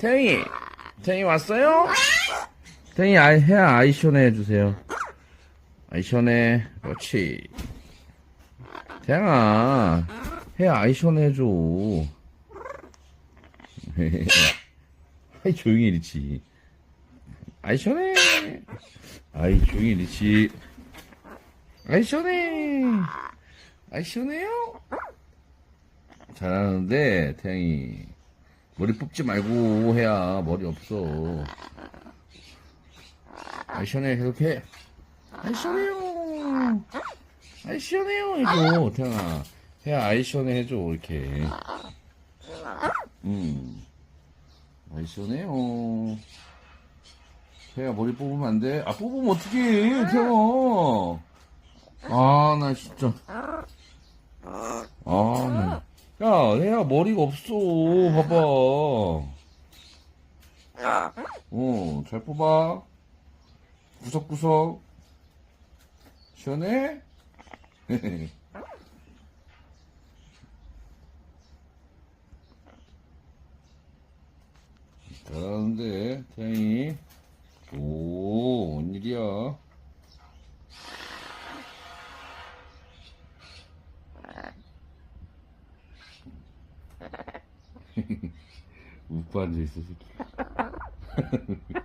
태영이, 태영이 왔어요? 태영이 아, 해야 아이 시원해 해주세요. 아이 시원해. 그렇지. 태영아, 해야 아이 시원해 해줘. 아이 조용히 이리지. 아이 시원해. 아이 조용히 이리지. 아이 시원해. 아이 시원해요? 잘하는데 태양이 머리 뽑지 말고 해야 머리 없어. 아이 시원해 이렇게. 아이 시원해요. 아이 시원해요 해줘 태양아. 해야 아이 시원해 해줘 이렇게. 음. 아이 시원해요. 태양아 머리 뽑으면 안 돼. 아 뽑으면 어떡해 태양아. 아나 진짜. 아, 나. 야, 혜야, 머리가 없어. 봐봐. 어, 잘 뽑아. 구석구석. 시원해? 잘하는데, 태양이. 오, 웬일이야. 웃고 앉아있어, 새끼.